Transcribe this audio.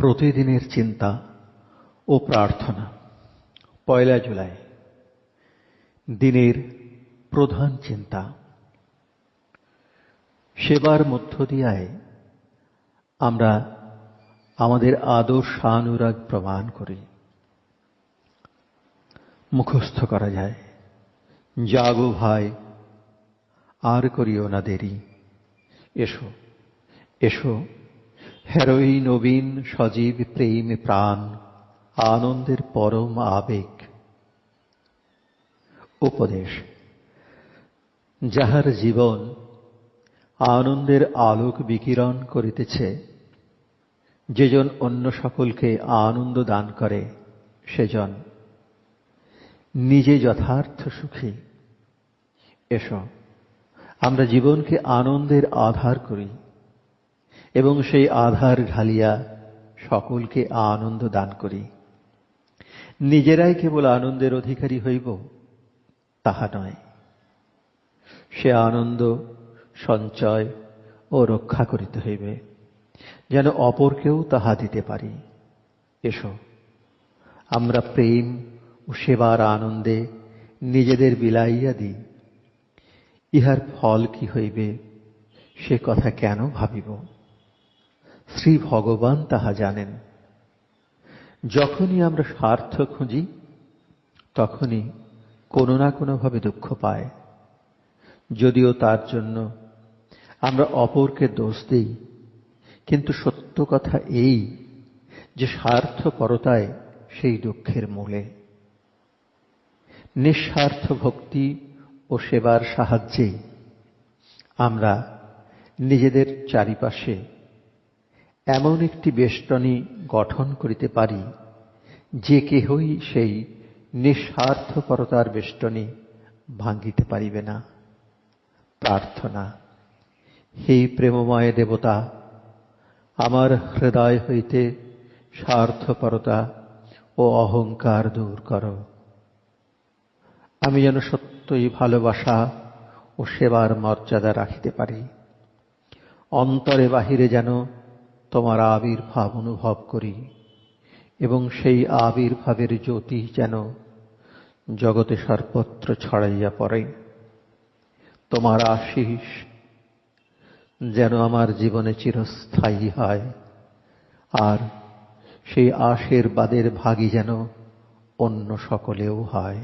প্রতিদিনের চিন্তা ও প্রার্থনা। পয়লা জুলাই, দিনের প্রধান চিন্তা। সেবার মধ্য দিয়ায় আমরা আমাদের আদর্শানুরাগ প্রমাণ করি। মুখস্থ করা যায়, জাগো ভাই, আর করিও না দেরি। এসো এসো হেরোই নবীন, সজীব, প্রেম, প্রাণ, আনন্দের পরম আবেগ। উপদেশ, যাহার জীবন আনন্দের আলোক বিকিরণ করিতেছে, যেজন অন্য সকলকে আনন্দ দান করে, সেজন নিজে যথার্থ সুখী। এসো, আমরা জীবনকে আনন্দের আধার করি। এবং সেই আধার ঢালিয়া সকলকে আনন্দ দান করি। নিজেরাই কেবল আনন্দের অধিকারী হইব, তাহা নয়। সে আনন্দ, সঞ্চয় ও রক্ষা করিতে হইবে, যেন অপরকেও তাহা দিতে পারি। এসো, আমরা প্রেম ও সেবার আনন্দে নিজেদের বিলাইয়া দিই। ইহার ফল কি হইবে, সে কথা কেন ভাবিব? শ্রী ভগবান তাহা জানেন। যখনই আমরা স্বার্থ খুঁজি, তখনই কোনো না কোনোভাবে দুঃখ পায়। যদিও তার জন্য আমরা অপরকে দোষ দিই, কিন্তু সত্য কথা এই যে স্বার্থপরতায় সেই দুঃখের মূলে। নিঃস্বার্থ ভক্তি ও সেবার সাহায্যেই আমরা নিজেদের চারিপাশে এমন একটি বেষ্টনী গঠন করিতে পারি, যে কেহই সেই নিঃস্বার্থপরতার বেষ্টনী ভাঙ্গিতে পারিবে না। প্রার্থনা, হে প্রেমময় দেবতা, আমার হৃদয় হইতে স্বার্থপরতা ও অহংকার দূর কর। আমি যেন সত্যই ভালোবাসা ও সেবার মর্যাদা রাখিতে পারি। অন্তরে বাহিরে যেন তোমার আবির্ভাব অনুভব করি, এবং সেই আবির্ভাবের জ্যোতি যেন জগতে সর্বত্র ছড়াইয়া পড়ে। তোমার আশিস যেন আমার জীবনে চিরস্থায়ী হয়, আর সেই আশীর্বাদের ভাগী যেন অন্য সকলেও হয়।